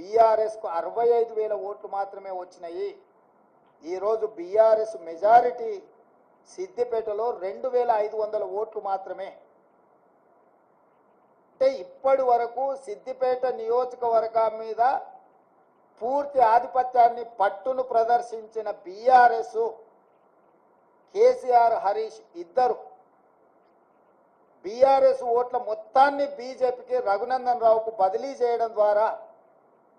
బీఆర్ఎస్కు అరవై ఐదు వేల ఓట్లు మాత్రమే వచ్చినాయి. ఈరోజు బీఆర్ఎస్ మెజారిటీ సిద్దిపేటలో రెండు వేల ఐదు వందల ఓట్లు మాత్రమే. అంటే ఇప్పటి వరకు సిద్దిపేట నియోజకవర్గం మీద పూర్తి ఆధిపత్యాన్ని పట్టును ప్రదర్శించిన బీఆర్ఎస్ కేసీఆర్ హరీష్ ఇద్దరు. బీఆర్ఎస్ ఓట్ల మొత్తాన్ని బీజేపీకి రఘునందన్ రావుకు బదిలీ చేయడం ద్వారా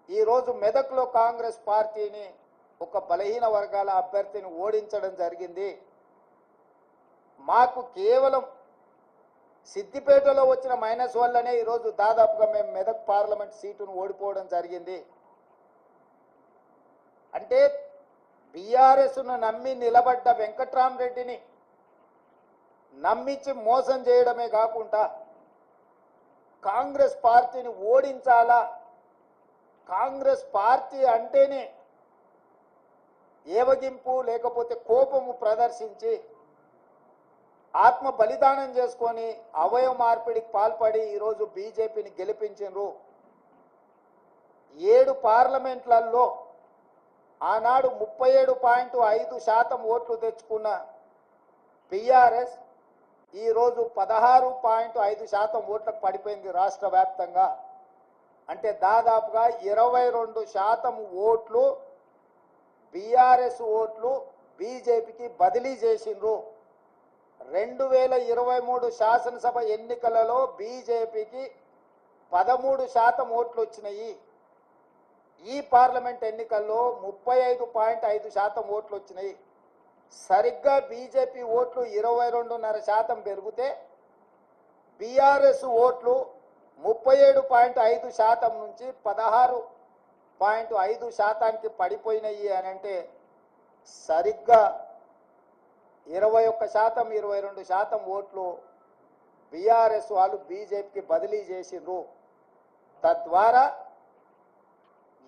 ఈరోజు మెదక్లో కాంగ్రెస్ పార్టీని ఒక బలహీన వర్గాల అభ్యర్థిని ఓడించడం జరిగింది. మాకు కేవలం సిద్దిపేటలో వచ్చిన మైనస్ వల్లనే ఈరోజు దాదాపుగా మేము మెదక్ పార్లమెంట్ సీటును ఓడిపోవడం జరిగింది. అంటే బీఆర్ఎస్ను నమ్మి నిలబడ్డ వెంకట్రామరెడ్డిని నమ్మించి మోసం చేయడమే కాకుండా కాంగ్రెస్ పార్టీని ఓడించాలా కాంగ్రెస్ పార్టీ అంటేనే ఏవగింపు లేకపోతే కోపము ప్రదర్శించి ఆత్మ బలిదానం చేసుకొని అవయవ మార్పిడికి పాల్పడి ఈరోజు బీజేపీని గెలిపించరు ఏడు పార్లమెంట్లలో ఆనాడు ముప్పై ఏడు పాయింట్ ఐదు శాతం ఓట్లు తెచ్చుకున్న బీఆర్ఎస్ ఈరోజు పదహారు పాయింట్ ఐదు శాతం ఓట్లకు పడిపోయింది రాష్ట్ర వ్యాప్తంగా. అంటే దాదాపుగా ఇరవై రెండు శాతం ఓట్లు బీఆర్ఎస్ ఓట్లు బీజేపీకి బదిలీ చేసిండ్రు. రెండు వేల ఇరవై మూడు శాసనసభ ఎన్నికలలో బీజేపీకి పదమూడు శాతం ఓట్లు వచ్చినాయి. ఈ పార్లమెంట్ ఎన్నికల్లో ముప్పై ఐదు పాయింట్ ఐదు శాతం ఓట్లు వచ్చినాయి. సరిగ్గా బీజేపీ ఓట్లు ఇరవై రెండున్నర శాతం పెరిగితే బీఆర్ఎస్ ఓట్లు ముప్పై ఏడు పాయింట్ ఐదు శాతం నుంచి పదహారు పాయింట్ ఐదు శాతానికి పడిపోయినాయి అని అంటే సరిగ్గా ఇరవై ఒక్క శాతం ఇరవై రెండు శాతం ఓట్లు బీఆర్ఎస్ వాళ్ళు బీజేపీకి బదిలీ చేసిండ్రు. తద్వారా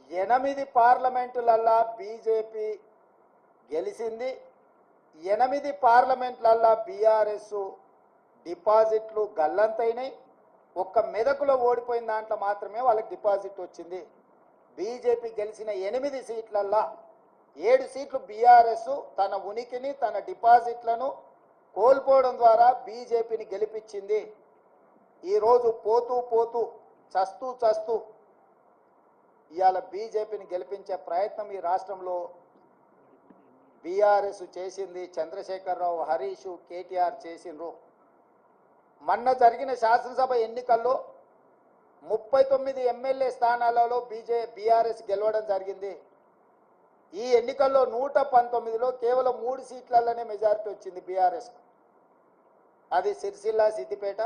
ఎనిమిది పార్లమెంటులల్లా బీజేపీ గెలిచింది ఎనిమిది పార్లమెంట్లల్లా బీఆర్ఎస్ డిపాజిట్లు గల్లంతైనాయి ఒక్క మెదకులో ఓడిపోయిన దాంట్లో మాత్రమే వాళ్ళకి డిపాజిట్ వచ్చింది. బీజేపీ గెలిచిన ఎనిమిది సీట్లల్లా ఏడు సీట్లు బీఆర్ఎస్ తన ఉనికిని తన డిపాజిట్లను కోల్పోవడం ద్వారా బీజేపీని గెలిపించింది. ఈరోజు పోతూ పోతూ చస్తూ చస్తూ ఇవాళ బీజేపీని గెలిపించే ప్రయత్నం ఈ రాష్ట్రంలో బీఆర్ఎస్ చేసింది. చంద్రశేఖరరావు హరీష్ కేటీఆర్ చేసిండ్రు. మొన్న జరిగిన శాసనసభ ఎన్నికల్లో ముప్పై తొమ్మిది ఎమ్మెల్యే స్థానాలలో బీజే బీఆర్ఎస్ గెలవడం జరిగింది. ఈ ఎన్నికల్లో నూట పంతొమ్మిదిలో కేవలం మూడు సీట్లలోనే మెజారిటీ వచ్చింది బీఆర్ఎస్. అది సిరిసిల్ల సిద్దిపేట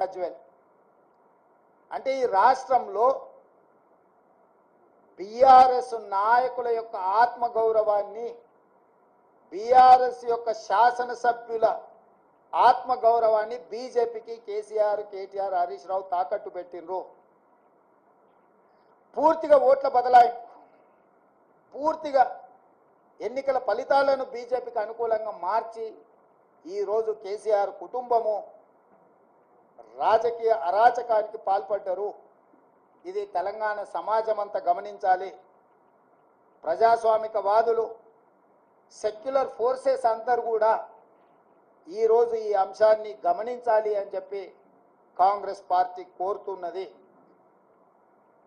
గజ్వెల్. అంటే ఈ రాష్ట్రంలో బీఆర్ఎస్ నాయకుల యొక్క ఆత్మగౌరవాన్ని బీఆర్ఎస్ యొక్క శాసనసభ్యుల ఆత్మగౌరవాన్ని బీజేపీకి కేసీఆర్ కేటీఆర్ హరీష్ రావు తాకట్టు పెట్టిండ్రు. పూర్తిగా ఓట్ల బదలాయింపు పూర్తిగా ఎన్నికల ఫలితాలను బీజేపీకి అనుకూలంగా మార్చి ఈరోజు కేసీఆర్ కుటుంబము రాజకీయ అరాచకానికి పాల్పడ్డారు. ఇది తెలంగాణ సమాజం అంతా గమనించాలి. ప్రజాస్వామిక వాదులు సెక్యులర్ ఫోర్సెస్ అందరు కూడా ఈరోజు ఈ అంశాన్ని గమనించాలి అని చెప్పి కాంగ్రెస్ పార్టీ కోరుతున్నది.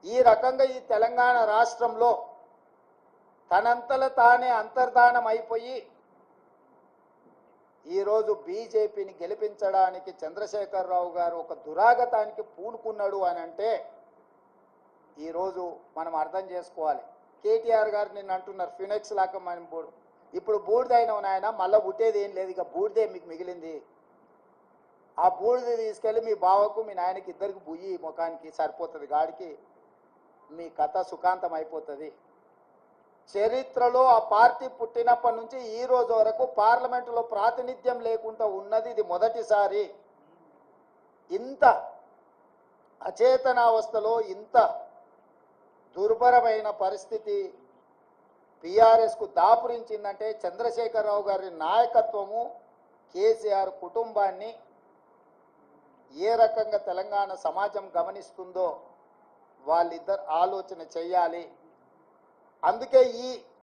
ఈ రకంగా ఈ తెలంగాణ రాష్ట్రంలో తనంతల తానే అంతర్ధానం అయిపోయి ఈరోజు బీజేపీని గెలిపించడానికి చంద్రశేఖరరావు గారు ఒక దురాగతానికి పూనుకున్నాడు అని అంటే ఈరోజు మనం అర్థం చేసుకోవాలి. కేటీఆర్ గారు నిన్న అంటున్నారు ఫినెక్స్ లాగా మనం ఇప్పుడు బూడిదైన నాయన మళ్ళీ పుట్టేది ఏం లేదు ఇక బూడిదే మీకు మిగిలింది. ఆ బూడిద తీసుకెళ్ళి మీ బావకు మీ నాయనకి ఇద్దరికి బుయ్యి ముఖానికి సరిపోతుంది గాడికి మీ కథ సుఖాంతం అయిపోతుంది. చరిత్రలో ఆ పార్టీ పుట్టినప్పటి నుంచి ఈ రోజు వరకు పార్లమెంటులో ప్రాతినిధ్యం లేకుండా ఉన్నది ఇది మొదటిసారి. ఇంత అచేతనావస్థలో ఇంత దుర్భరమైన పరిస్థితి కు దాపురించిందంటే చంద్రశేఖరరావు గారి నాయకత్వము కేసీఆర్ కుటుంబాన్ని ఏ రకంగా తెలంగాణ సమాజం గమనిస్తుందో వాళ్ళిద్దరు ఆలోచన చెయ్యాలి అందుకే ఈ